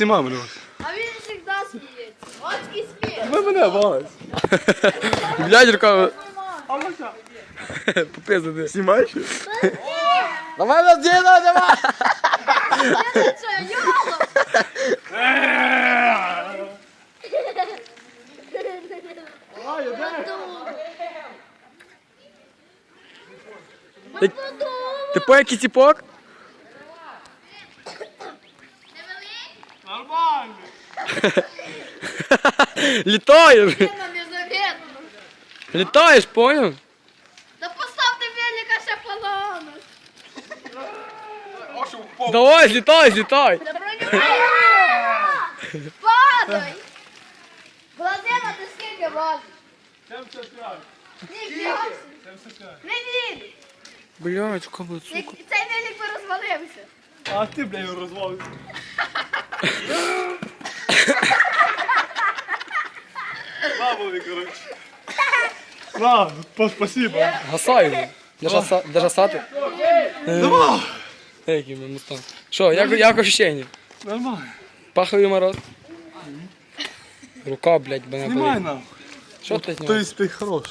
Снимай мене. А він завжди сміється. Отський сміх. Ви мене валить. Блядь, рука. Попизди. Знімаєш? Давай на діда, давай! Це йоло. Ти, ти по який тіпок? Нормально. Літаєш! Тема незаметно. Літаєш, поняв? Та поставте велика ще полону. Давай, злітай, злітай! Та бронювай. Падай. Владимир, ти скільки важиш? 75. Ніфіга. Не він. Блядь, кому сука. Цей велик би розвалився. А ти, бля, його розвалив. На, вони, коротше. На, по- спасибо. Гасай його. Держа, держа сати. Давай. Який ми мустан. Що, як, як ощущення? Нормально. Паховий мороз? Рука, блядь, мене Знімай болить. нам. Що ти То знімаєш? есть ти хорош.